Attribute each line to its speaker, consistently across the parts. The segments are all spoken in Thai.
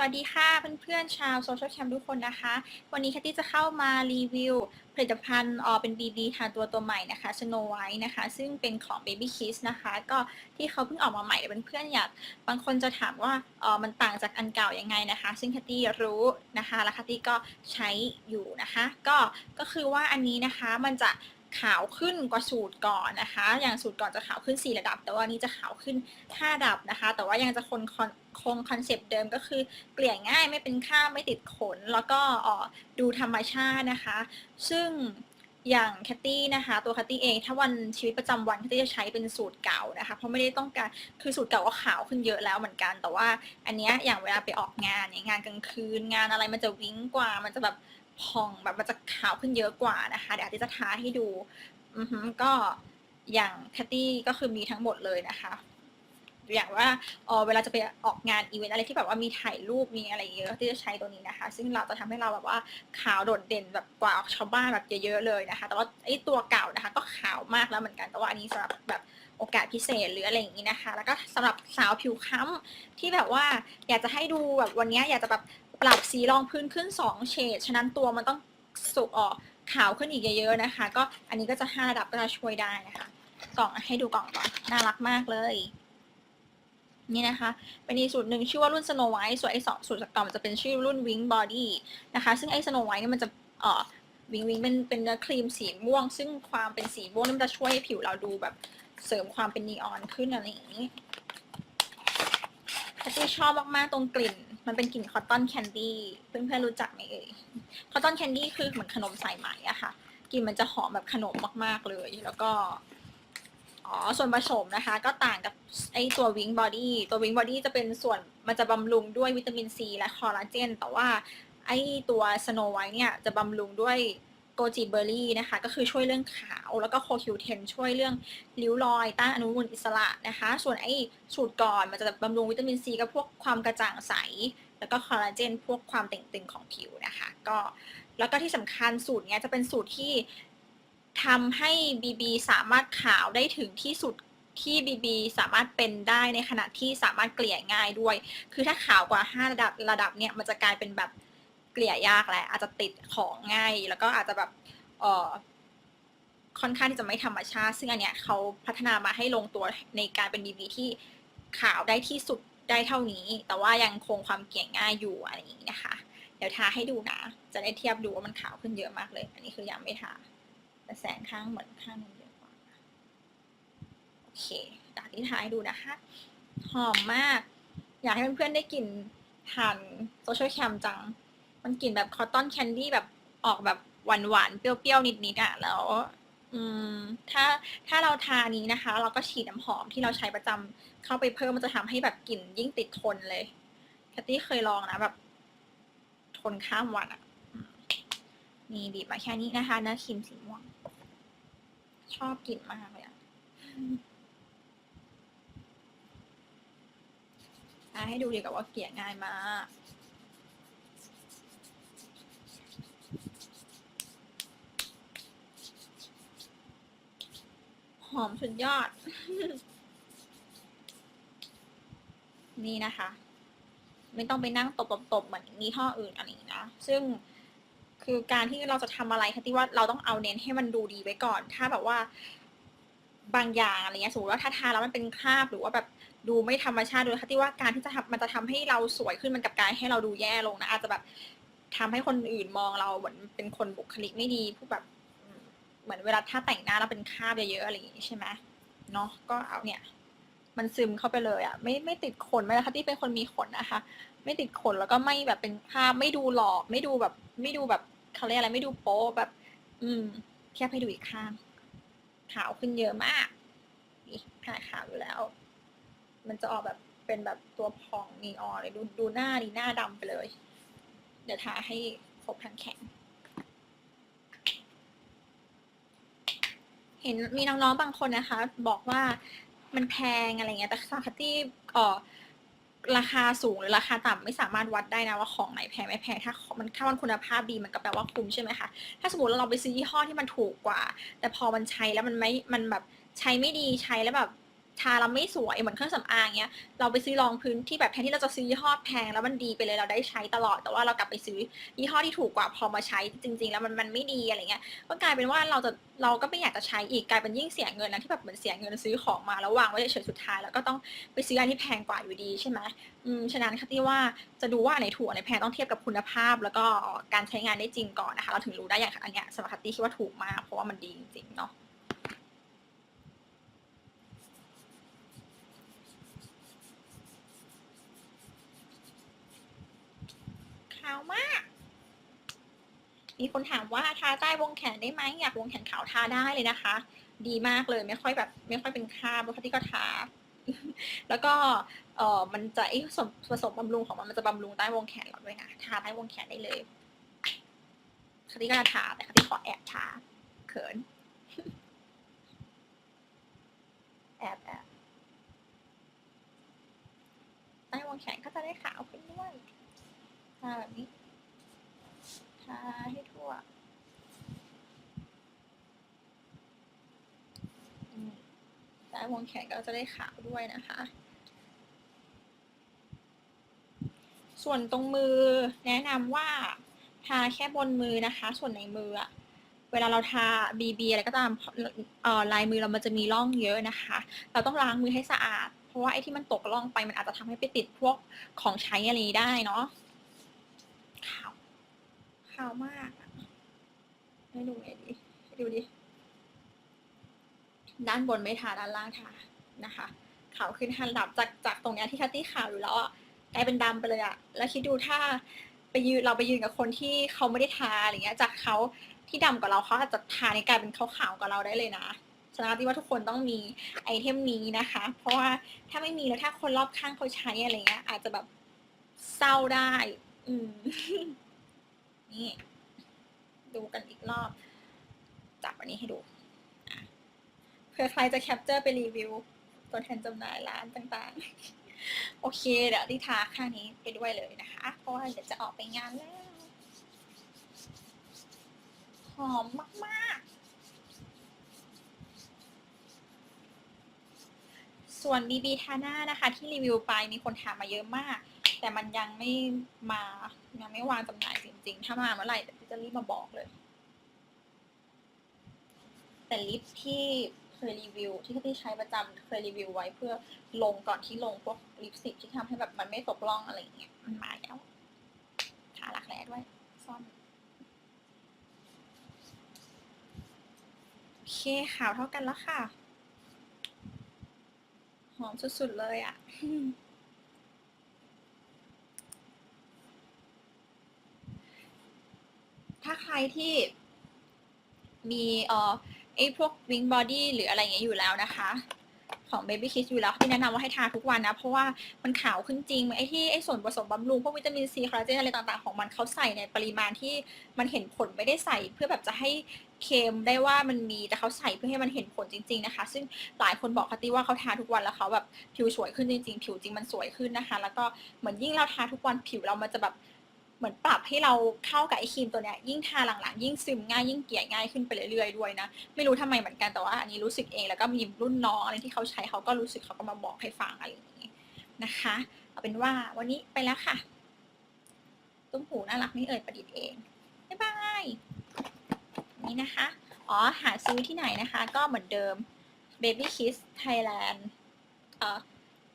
Speaker 1: วัสดีค่ะเพื่อนๆชาวโซเชียลแคมทุกคนนะคะ วันนี้แคทตี้จะเข้ามารีวิวผลิตภัณฑ์ออเป็น BB ทาตัวตัวใหม่นะคะ Snow White นะคะ ซึ่งเป็นของ Baby Kiss นะคะ ก็ที่เขาเพิ่งออกมาใหม่เพื่อนๆอยากบางคนจะถามว่าออมันต่างจากอันเก่ายังไงนะคะ ซึ่งแคทตี้รู้นะคะ และแคทตี้ก็ใช้อยู่นะคะ ก็ก็คือว่าอันนี้นะคะมันจะ ขาวขึ้นกว่าสูตรก่อนนะคะ อย่างสูตรก่อนจะขาวขึ้น 4 ระดับ แต่ว่าอันนี้จะขาวขึ้น 5 ระดับนะคะ แต่ว่ายังจะคงคอนคงคอนเซปต์เดิมก็คือเกลี่ยง่ายไม่เป็นคราบไม่ติดขน แล้วก็ดูธรรมชาตินะคะ ซึ่งอย่างแคตตี้นะคะ ตัวแคตตี้เองถ้าวันชีวิตประจำวันแคตตี้จะใช้เป็นสูตรเก่านะคะ เพราะไม่ได้ต้องการคือสูตรเก่าก็ขาวขึ้นเยอะแล้วเหมือนกัน แต่ว่าอันเนี้ยอย่างเวลาไปออกงานเนี่ยงานกลางคืนงานอะไรมันจะวิ้งกว่ามันจะแบบ พองแบบมันจะขาวขึ้นเยอะกว่านะคะ เดี๋ยวอาจจะทาให้ดู อือฮึก็อย่างแคตตี้ก็คือมีทั้งหมดเลยนะคะ อย่างว่าเออเวลาจะไปออกงานอีเวนต์อะไรที่แบบว่ามีถ่ายรูปมีอะไรเยอะที่จะใช้ตัวนี้นะคะ ซึ่งเราจะทำให้เราแบบว่าขาวโดดเด่นแบบกว่าชาวบ้านแบบเยอะๆเลยนะคะ แต่ว่าไอ้ตัวเก่านะคะ ก็ขาวมากแล้วเหมือนกัน แต่ว่าอันนี้สำหรับแบบโอกาสพิเศษหรืออะไรอย่างนี้นะคะ แล้วก็สำหรับสาวผิวค้ำที่แบบว่าอยากจะให้ดูแบบวันนี้อยากจะแบบ ปรับสีรองพื้นขึ้น 2 เฉด ฉะนั้นตัวมันต้องสุกออกขาวขึ้นอีกเยอะๆนะคะ ก็อันนี้ก็จะ 5 ระดับก็จะช่วยได้นะคะ กล่องให้ดูกล่องก่อน น่ารักมากเลย นี่นะคะ เป็นอีกสูตรหนึ่งชื่อว่ารุ่น Snow White ส่วนไอ้สองสูตรจากกล่องจะเป็นชื่อรุ่น Wing Body นะคะ ซึ่งไอ้ Snow White เนี่ยมันจะเอ่อวิงวิงเป็นเป็นเนื้อครีมสีม่วง ซึ่งความเป็นสีม่วงนี่มันจะช่วยให้ผิวเราดูแบบเสริมความเป็นนีออนขึ้นอะไรอย่างนี้แพตตี้ชอบมากๆตรงกลิ่น มันเป็นกลิ่นคอตตอนแคนดี้เพื่อนๆรู้จักไหมเอ่ยคอตตอนแคนดี้คือเหมือนขนมสายไหมอะค่ะกลิ่นมันจะหอมแบบขนมมากๆเลย แล้วก็อ๋อส่วนผสมนะคะ ก็ต่างกับไอตัววิงบอดี้ตัววิงบอดี้จะเป็นส่วนมันจะบำรุงด้วยวิตามินซีและคอลลาเจน แต่ว่าไอตัวสโนไวท์เนี่ยจะบำรุงด้วยโกจิเบอร์รี่นะคะ ก็คือช่วยเรื่องขาวแล้วก็โคคิวเทนช่วยเรื่องริ้วรอยต้านอนุมูลอิสระนะคะ ส่วนไอสูตรก่อนมันจะบำรุงวิตามินซีกับพวกความกระจ่างใส แล้วก็คอลลาเจนพวกความเต่งตึงของผิวนะคะ ก็แล้วก็ที่สำคัญสูตรเนี้ยจะเป็นสูตรที่ทำให้ BB สามารถขาวได้ถึงที่สุดที่ BB สามารถเป็นได้ในขณะที่สามารถเกลี่ยง่ายด้วย คือถ้าขาวกว่า 5 ระดับระดับเนี่ยมันจะกลายเป็นแบบเกลี่ยยากแหละอาจจะติดของง่าย แล้วก็อาจจะแบบเออค่อนข้างที่จะไม่ธรรมชาติ ซึ่งอันเนี้ยเขาพัฒนามาให้ลงตัวในการเป็น BB ที่ขาวได้ที่สุด ได้เท่านี้ แต่ว่ายังคงความเกลี่ยง่ายอยู่อะไรอย่างนี้นะคะ เดี๋ยวทาให้ดูนะ จะได้เทียบดูว่ามันขาวขึ้นเยอะมากเลย อันนี้คือยังไม่ทา แต่แสงข้างเหมือนข้างนึงเยอะกว่า โอเคตาที่ทาให้ดูนะคะ หอมมาก อยากให้เพื่อนๆได้กลิ่นผ่านโซเชียลแคมจัง มันกลิ่นแบบคอตตอนแคนดี้แบบออกแบบหวานๆ เปรี้ยวๆ นิดๆอะ แล้ว อืมถ้าถ้าเราทานี้นะคะ เราก็ฉีดน้ำหอมที่เราใช้ประจำเข้าไปเพิ่มมันจะทำให้แบบกลิ่นยิ่งติดทนเลยแคตตี้เคยลองนะแบบ ทนข้ามวันอะนี่บีบมาแค่นี้นะคะเนื้อครีมสีม่วง ชอบกลิ่นมากเลยอะ่ะให้ดูดีกับว่าเกลี่ยง่ายมาก อมสุดยอด นี่นะคะ ไม่ต้องไปนั่งตบๆเหมือนยี่ห้ออื่นอะไรอย่างนี้นะซึ่งคือการที่เราจะทำอะไรคะที่ว่าเราต้องเอาเน้นให้มันดูดีไว้ก่อน ถ้าแบบว่าบางอย่างอะไรเงี้ยสมมติว่าถ้าทาแล้วมันเป็นคราบหรือว่าแบบดูไม่ธรรมชาติโดยที่ว่าการที่จะทำมันจะทำให้เราสวยขึ้นมันกับการให้เราดูแย่ลงนะอาจจะแบบทำให้คนอื่นมองเราเหมือนเป็นคนบุคลิกไม่ดีผู้แบบ เหมือนเวลาถ้าแต่งหน้าแล้วเป็นคราบเยอะๆอะไรอย่างงี้ใช่ไหมเนาะก็เอาเนี่ย มันซึมเข้าไปเลยอะ่ะ ไม่ไม่ติดขนไม่นะคะที่เป็นคนมีขนนะคะ ไม่ติดขนแล้วก็ไม่แบบเป็นคราบไม่ดูหลอกไม่ดูแบบ ไม่ดูแบบเขาเรียกอะไรไม่ดูโป๊แบบ อืมเทียบให้ดูอีกข้าง ขาวขึ้นเยอะมากนี่ขาขาวอยู่แล้ว มันจะออกแบบเป็นแบบตัวพองนีออนเลยดูดูหน้าดีหน้าดำไปเลย เดี๋ยวทาให้ครบทั้งแขน เห็นมีน้องๆบางคนนะคะ บอกว่ามันแพงอะไรเงี้ยแต่ซาคัตตี้เอ่อราคาสูงหรือราคาต่ำไม่สามารถวัดได้นะว่าของไหนแพงไม่แพงถ้ามันถ้ามันคุณภาพดีมันก็แปลว่าคุ้มใช่ไหมคะถ้าสมมติเราไปซื้อยี่ห้อที่มันถูกกว่า แต่พอมันใช้แล้วมันไม่มันแบบใช้ไม่ดีใช้แล้วแบบ ทาแล้วไม่สวยเหมือนเครื่องสำอางเงี้ยเราไปซื้อรองพื้นที่แบบแทนที่เราจะซื้อยี่ห้อแพงแล้วมันดีไปเลยเราได้ใช้ตลอด แต่ว่าเรากลับไปซื้อยี่ห้อที่ถูกกว่าพอมาใช้จริง ๆ แล้วมันมันไม่ดีอะไรเงี้ยก็กลายเป็นว่าเราจะเราก็ไม่อยากจะใช้อีกกลายเป็นยิ่งเสียเงินนะที่แบบเหมือนเสียเงินซื้อของมาแล้ววางไว้เฉยๆสุดท้ายแล้วก็ต้องไปซื้ออันที่แพงกว่าอยู่ดีใช่ไหมอืมฉะนั้นค่ะที่ว่าจะดูว่าอันไหนถูกอันไหนแพงต้องเทียบกับคุณภาพ แล้วก็การใช้งานได้จริงก่อนนะคะ เราถึงรู้ได้อย่างอันเนี้ยสำหรับคัตตี้คิดว่าถูกมากเพราะว่ามันดีจริงๆเนาะ ขาวมาก มีคนถามว่าทาใต้วงแขนได้ไหมอยากวงแขนขาวทาได้เลยนะคะ ดีมากเลยไม่ค่อยแบบ ไม่ค่อยเป็นคราบเพราะที่ก็ทาแล้วก็เออมันจะไอ้ผสมผสมบำรุงของมันมันจะบำรุงใต้วงแขนเราด้วยนะทาใต้วงแขนได้เลยคาที่ก็จะทาแต่คาที่ขอแอบทาเขิน แอบแอบใต้วงแขนก็จะได้ขาวขึ้นด้วย ทาแบบนี้ ทาให้ทั่วอืมใต้วงแขนก็จะได้ขาวด้วยนะคะ ส่วนตรงมือแนะนำว่าทาแค่บนมือนะคะ ส่วนในมืออะเวลาเราทา BB อะไรก็ตามลายมือเรามันจะมีร่องเยอะนะคะ เราต้องล้างมือให้สะอาด เพราะว่าไอ้ที่มันตกร่องไปมันอาจจะทำให้ไปติดพวกของใช้อะไรได้เนาะ ขาว ขาวมากให้ดูไงดีให้ดูดิ ด้านบนไม่ทาด้านล่างทานะคะ ขาวขึ้นทันดับจากจากตรงเนี้ยที่คัตตี้ขาวอยู่แล้วอะกลายเป็นดำไปเลยอะแล้วคิดดูถ้าไปยืนเราไปยืนกับคนที่เขาไม่ได้ทาอะไรเงี้ย จากเขาที่ดำกว่าเราเขาอาจจะทาในกลายเป็นขาวๆกว่าเราได้เลยนะฉะนั้นที่ว่าทุกคนต้องมีไอเทมนี้นะคะ เพราะว่าถ้าไม่มีแล้วถ้าคนรอบข้างเขาใช้อะไรเงี้ยอาจจะแบบเศร้าได้ อืม นี่ ดูกันอีกรอบ จับอันนี้ให้ดูเผื่อใครจะแคปเจอร์ไปรีวิว ตัวแทนจำหน่ายร้านต่างๆ โอเค เดี๋ยวดิทาข้างนี้ไปด้วยเลยนะคะ เพราะว่าเดี๋ยวจะออกไปงานแล้ว หอมมากๆ ส่วน BB ทาน่านะคะ ที่รีวิวไปมีคนถามมาเยอะมาก แต่มันยังไม่มายังไม่วางจำหน่ายจริงๆ ถ้ามาเมื่อไหร่เดี๋ยวพี่จะรีบมาบอกเลย แต่ลิปที่เคยรีวิว ที่ที่ใช้ประจำเคยรีวิวไว้เพื่อลงก่อนที่ลงพวกลิปสติกที่ทำให้แบบมันไม่ตกล่องอะไรอย่างเงี้ยมันมาแล้วทารักแร้ด้วยซ่อนโอเคขาวเท่ากันแล้วค่ะ หอมสุดๆเลยอะ ถ้าใครที่มีเอ่อไอ้พวกวิงบอดี้หรืออะไรอย่างเงี้ยอยู่แล้วนะคะของ Baby Kiss อยู่แล้วพี่แนะนำว่าให้ทาทุกวันนะ เพราะว่ามันขาวขึ้นจริงไอ้ที่ไอ้ส่วนผสมบำรุง พวกวิตามินซีคอลลาเจนอะไรต่างๆ ของมันเขาใส่ในปริมาณที่มันเห็นผลไม่ได้ใส่ เพื่อแบบจะให้เคลมได้ว่ามันมีแต่เขาใส่เพื่อให้มันเห็นผลจริง ๆนะคะ ซึ่งหลายคนบอกคตตี้ว่าเขาทาทุกวันแล้วเขาแบบผิวสวยขึ้นจริง ๆ ผิวจริงมันสวยขึ้นนะคะ แล้วก็เหมือนยิ่งเราทาทุกวันผิวเรามันจะแบบ เหมือนปรับให้เราเข้ากับไอครีมตัวเนี้ยยิ่งทาหลังๆ ยิ่งซึมง่ายยิ่งเกลี่ยง่ายขึ้นไปเรื่อยๆด้วยนะ ไม่รู้ทำไมเหมือนกันแต่ว่าอันนี้รู้สึกเองแล้วก็มีรุ่นน้องอะไรที่เขาใช้เขาก็รู้สึกเขาก็มาบอกให้ฟังอะไรอย่างนี้นะคะ เอาเป็นว่าวันนี้ไปแล้วค่ะ ตุ้มหูน่ารักนี่เอ่ยประดิษฐ์เองบ๊ายบายนี่นะคะอ๋อหาซื้อที่ไหนนะคะ ก็เหมือนเดิม Baby Kiss Thailand เอ่อ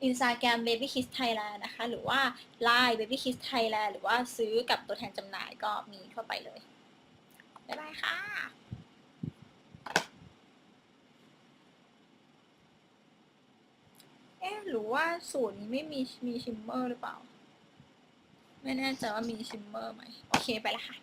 Speaker 1: อินสตาแกรม Baby Kiss Thailand นะคะ หรือว่า Line Baby Kiss Thailand หรือว่าซื้อกับตัวแทนจำหน่ายก็มีทั่วไปเลย บ๊ายบายค่ะเอ๊ะหรือว่าสูตรนี้ไม่มีมีชิมเมอร์หรือเปล่า ไม่แน่ใจว่ามีชิมเมอร์ไหมโอเคไปละค่ะ